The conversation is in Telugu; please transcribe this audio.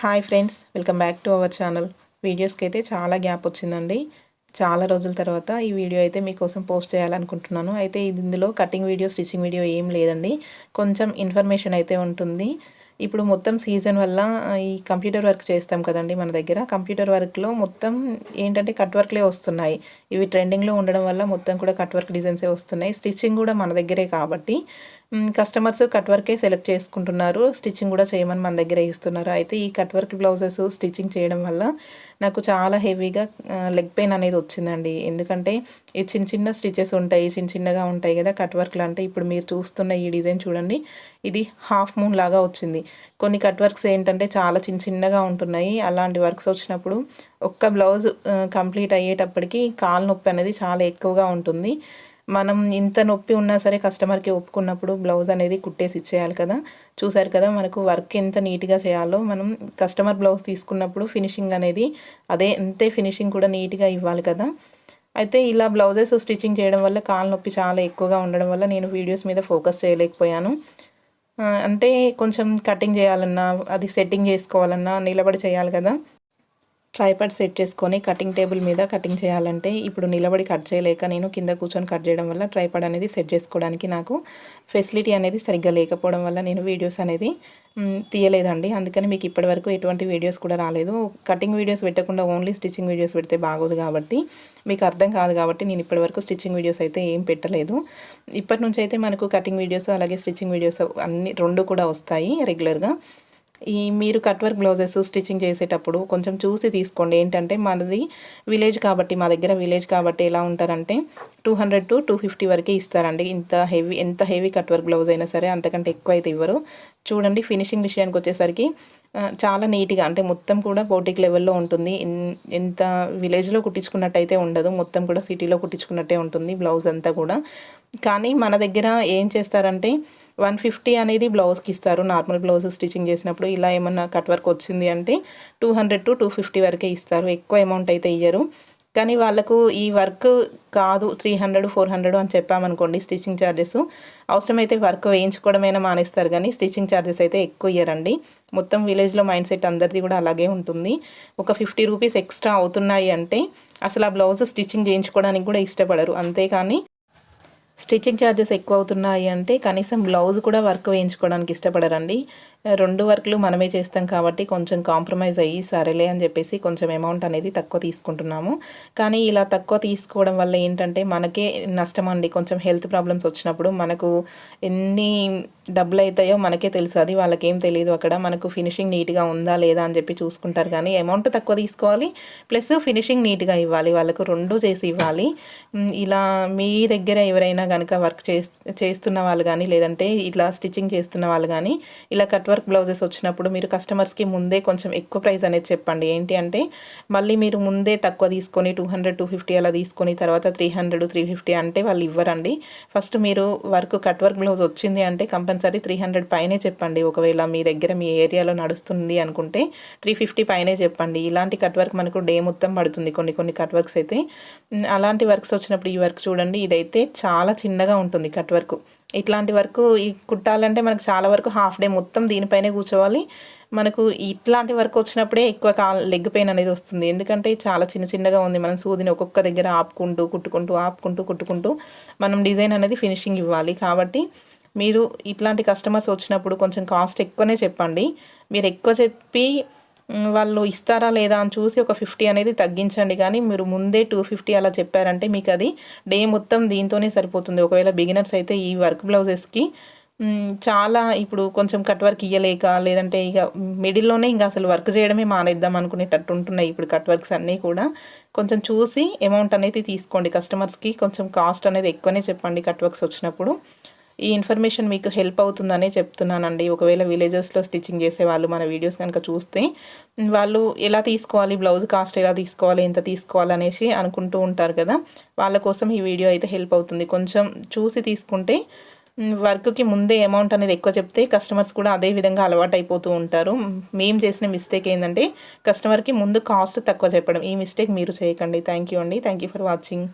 Hi friends welcome back to our channel. వీడియోస్కి అయితే చాలా గ్యాప్ వచ్చిందండి. చాలా రోజుల తర్వాత ఈ వీడియో అయితే మీకోసం పోస్ట్ చేయాలనుకుంటున్నాను. అయితే ఇందులో కటింగ్ వీడియో స్టిచ్చింగ్ వీడియో ఏం లేదండి. కొంచెం ఇన్ఫర్మేషన్ అయితే ఉంటుంది. ఇప్పుడు మొత్తం సీజన్ వల్ల ఈ కంప్యూటర్ వర్క్ చేస్తాం కదండి మన దగ్గర. కంప్యూటర్ వర్క్లో మొత్తం ఏంటంటే కట్ వర్క్లే వస్తున్నాయి. ఇవి ట్రెండింగ్లో ఉండడం వల్ల మొత్తం కూడా కట్ వర్క్ డిజైన్సే వస్తున్నాయి. స్టిచ్చింగ్ కూడా మన దగ్గరే కాబట్టి. కస్టమర్స్ కట్ వర్కే సెలెక్ట్ చేసుకుంటున్నారు. స్టిచ్చింగ్ కూడా చేయమని మన దగ్గర ఇస్తున్నారు. అయితే ఈ కట్ వర్క్ బ్లౌజెస్ స్టిచ్చింగ్ చేయడం వల్ల నాకు చాలా హెవీగా లెగ్ పెయిన్ అనేది వచ్చిందండి. ఎందుకంటే ఈ చిన్న చిన్న స్టిచెస్ ఉంటాయి చిన్న చిన్నగా ఉంటాయి కదా కట్ వర్క్లు అంటే ఇప్పుడు మీరు చూస్తున్న ఈ డిజైన్ చూడండి ఇది హాఫ్ మూన్ లాగా వచ్చింది. కొన్ని కట్ వర్క్స్ ఏంటంటే చాలా చిన్న చిన్నగా ఉంటున్నాయి. అలాంటి వర్క్స్ వచ్చినప్పుడు ఒక్క బ్లౌజ్ కంప్లీట్ అయ్యేటప్పటికి కాలు నొప్పి అనేది చాలా ఎక్కువగా ఉంటుంది. మనం ఇంత నొప్పి ఉన్నా సరే కస్టమర్కి ఒప్పుకున్నప్పుడు బ్లౌజ్ అనేది కుట్టేసి ఇచ్చేయాలి కదా. చూసారు కదా మనకు వర్క్ ఎంత నీట్గా చేయాలో. మనం కస్టమర్ బ్లౌజ్ తీసుకున్నప్పుడు ఫినిషింగ్ అనేది అదే అంతే ఫినిషింగ్ కూడా నీట్గా ఇవ్వాలి కదా. అయితే ఇలా బ్లౌజెస్ స్టిచ్చింగ్ చేయడం వల్ల కాలు నొప్పి చాలా ఎక్కువగా ఉండడం వల్ల నేను వీడియోస్ మీద ఫోకస్ చేయలేకపోయాను. అంటే కొంచెం కటింగ్ చేయాలన్నా అది సెట్టింగ్ చేసుకోవాలన్నా నిలబడి చేయాలి కదా. ట్రైపాడ్ సెట్ చేసుకొని కటింగ్ టేబుల్ మీద కటింగ్ చేయాలంటే ఇప్పుడు నిలబడి కట్ చేయలేక నేను కింద కూర్చొని కట్ చేయడం వల్ల ట్రైపాడ్ అనేది సెట్ చేసుకోవడానికి నాకు ఫెసిలిటీ అనేది సరిగ్గా లేకపోవడం వల్ల నేను వీడియోస్ అనేది తీయలేదండి. అందుకని మీకు ఇప్పటివరకు ఎటువంటి వీడియోస్ కూడా రాలేదు. కటింగ్ వీడియోస్ పెట్టకుండా ఓన్లీ స్టిచ్చింగ్ వీడియోస్ పెడితే బాగోదు కాబట్టి మీకు అర్థం కాదు కాబట్టి నేను ఇప్పటివరకు స్టిచ్చింగ్ వీడియోస్ అయితే ఏం పెట్టలేదు. ఇప్పటి నుంచి అయితే మనకు కటింగ్ వీడియోస్ అలాగే స్టిచ్చింగ్ వీడియోస్ అన్ని రెండు కూడా వస్తాయి రెగ్యులర్గా. ఈ మీరు కట్ వర్క్ బ్లౌజెస్ స్టిచ్చింగ్ చేసేటప్పుడు కొంచెం చూసి తీసుకోండి. ఏంటంటే మనది విలేజ్ కాబట్టి మా దగ్గర విలేజ్ కాబట్టి ఎలా ఉంటారంటే two hundred to two fifty వరకే ఇస్తారండి. ఇంత హెవీ ఎంత హెవీ కట్ వర్క్ బ్లౌజ్ అయినా సరే అంతకంటే ఎక్కువ అయితే ఇవ్వరు. చూడండి ఫినిషింగ్ విషయానికి వచ్చేసరికి చాలా నీట్గా అంటే మొత్తం కూడా బోటిక్ లెవెల్లో ఉంటుంది. ఎంత విలేజ్లో కుట్టించుకున్నట్టయితే ఉండదు. మొత్తం కూడా సిటీలో కుట్టించుకున్నట్టే ఉంటుంది బ్లౌజ్ అంతా కూడా. కానీ మన దగ్గర ఏం చేస్తారంటే వన్ ఫిఫ్టీ అనేది బ్లౌజ్కి ఇస్తారు. నార్మల్ బ్లౌజ్ స్టిచ్చింగ్ చేసినప్పుడు ఇలా ఏమన్నా కట్ వర్క్ వచ్చింది అంటే two hundred to two fifty వరకే ఇస్తారు. ఎక్కువ అమౌంట్ అయితే ఇయ్యరు. కానీ వాళ్ళకు ఈ వర్క్ కాదు త్రీ హండ్రెడ్ ఫోర్ హండ్రెడ్ అని చెప్పామనుకోండి స్టిచ్చింగ్ ఛార్జెస్ అవసరమైతే వర్క్ వేయించుకోవడమైనా మానేస్తారు కానీ స్టిచ్చింగ్ ఛార్జెస్ అయితే ఎక్కువ ఇయ్యరండి. మొత్తం విలేజ్లో మైండ్ సెట్ అందరిది కూడా అలాగే ఉంటుంది. ఒక ఫిఫ్టీ రూపీస్ ఎక్స్ట్రా అవుతున్నాయి అంటే అసలు ఆ బ్లౌజ్ స్టిచ్చింగ్ చేయించుకోవడానికి కూడా ఇష్టపడరు. అంతేకాని స్టిచ్చింగ్ ఛార్జెస్ ఎక్కువ అవుతున్నాయి అంటే కనీసం బ్లౌజ్ కూడా వర్క్ వేయించుకోవడానికి ఇష్టపడరండి. రెండు వర్క్లు మనమే చేస్తాం కాబట్టి కొంచెం కాంప్రమైజ్ అయ్యి సరేలే అని చెప్పేసి కొంచెం అమౌంట్ అనేది తక్కువ తీసుకుంటున్నాము. కానీ ఇలా తక్కువ తీసుకోవడం వల్ల ఏంటంటే మనకే నష్టం అండి. కొంచెం హెల్త్ ప్రాబ్లమ్స్ వచ్చినప్పుడు మనకు ఎన్ని డబ్బులు అవుతాయో మనకే తెలుసు. అది వాళ్ళకేం తెలియదు అక్కడ. మనకు ఫినిషింగ్ నీట్గా ఉందా లేదా అని చెప్పి చూసుకుంటారు. కానీ అమౌంట్ తక్కువ తీసుకోవాలి ప్లస్ ఫినిషింగ్ నీట్గా ఇవ్వాలి. వాళ్ళకు రెండు చేసి ఇవ్వాలి. ఇలా మీ దగ్గర ఎవరైనా కనుక వర్క్ చేస్తున్న వాళ్ళు కానీ లేదంటే ఇట్లా స్టిచ్చింగ్ చేస్తున్న వాళ్ళు కానీ ఇలా కట్ వర్క్ బ్లౌజెస్ వచ్చినప్పుడు మీరు కస్టమర్స్కి ముందే కొంచెం ఎక్కువ ప్రైస్ అనేది చెప్పండి. ఏంటి అంటే మళ్ళీ మీరు ముందే తక్కువ తీసుకొని టూ హండ్రెడ్ టూ ఫిఫ్టీ అలా తీసుకొని తర్వాత త్రీ హండ్రెడ్ త్రీ ఫిఫ్టీ అంటే వాళ్ళు ఇవ్వరండి. ఫస్ట్ మీరు వర్క్ కట్ వర్క్ బ్లౌజ్ వచ్చింది అంటే కంపల్సరీ త్రీ హండ్రెడ్ పైనే చెప్పండి. ఒకవేళ మీ దగ్గర మీ ఏరియాలో నడుస్తుంది అనుకుంటే త్రీ ఫిఫ్టీ పైనే చెప్పండి. ఇలాంటి కట్ వర్క్ మనకు డే మొత్తం పడుతుంది. కొన్ని కొన్ని కట్ వర్క్స్ అయితే. అలాంటి వర్క్స్ వచ్చినప్పుడు ఈ వర్క్ చూడండి. ఇదైతే చాలా చిన్నగా ఉంటుంది కట్ వర్క్ ఇట్లాంటి వర్క్ ఈ కుట్టాలంటే మనకు చాలా వరకు హాఫ్ డే మొత్తం దీనిపైనే కూర్చోవాలి. మనకు ఇట్లాంటి వర్క్ వచ్చినప్పుడే ఎక్కువ కా లెగ్ పెయిన్ అనేది వస్తుంది. ఎందుకంటే చాలా చిన్న చిన్నగా ఉంది. మనం సూదిని ఒక్కొక్క దగ్గర ఆపుకుంటూ కుట్టుకుంటూ ఆపుకుంటూ కుట్టుకుంటూ మనం డిజైన్ అనేది ఫినిషింగ్ ఇవ్వాలి. కాబట్టి మీరు ఇట్లాంటి కస్టమర్స్ వచ్చినప్పుడు కొంచెం కాస్ట్ ఎక్కువనే చెప్పండి. మీరు ఎక్కువ చెప్పి వాళ్ళు ఇస్తారా లేదా? అని చూసి ఒక ఫిఫ్టీ అనేది తగ్గించండి. కానీ మీరు ముందే టూ ఫిఫ్టీ అలా చెప్పారంటే మీకు అది డే మొత్తం దీంతోనే సరిపోతుంది. ఒకవేళ బిగినర్స్ అయితే ఈ వర్క్ బ్లౌజెస్కి చాలా ఇప్పుడు కొంచెం కట్ వర్క్ ఇయ్యలేక లేదంటే ఇక మిడిల్లోనే ఇంకా అసలు వర్క్ చేయడమే మానేద్దాం అనుకునేటట్టు ఉంటున్నాయి ఇప్పుడు కట్ వర్క్స్ అన్నీ కూడా. కొంచెం చూసి అమౌంట్ అనేది తీసుకోండి. కస్టమర్స్కి కొంచెం కాస్ట్ అనేది ఎక్కువనే చెప్పండి కట్ వర్క్స్ వచ్చినప్పుడు. ఈ ఇన్ఫర్మేషన్ మీకు హెల్ప్ అవుతుందనే చెప్తున్నానండి. ఒకవేళ విలేజెస్లో స్టిచ్చింగ్ చేసే వాళ్ళు మన వీడియోస్ కనుక చూస్తే వాళ్ళు ఎలా తీసుకోవాలి బ్లౌజ్ కాస్ట్ ఎలా తీసుకోవాలి ఎంత తీసుకోవాలి అనేసి అనుకుంటూ ఉంటారు కదా. వాళ్ళ కోసం ఈ వీడియో అయితే హెల్ప్ అవుతుంది. కొంచెం చూసి తీసుకుంటే వర్క్కి ముందే అమౌంట్ అనేది ఎక్కువ చెప్తే కస్టమర్స్ కూడా అదే విధంగా అలవాటు అయిపోతూ ఉంటారు. మేము చేసిన మిస్టేక్ ఏంటంటే కస్టమర్కి ముందు కాస్ట్ తక్కువ చెప్పడం. ఈ మిస్టేక్ మీరు చేయకండి. థ్యాంక్ యూ అండి. Thank you for watching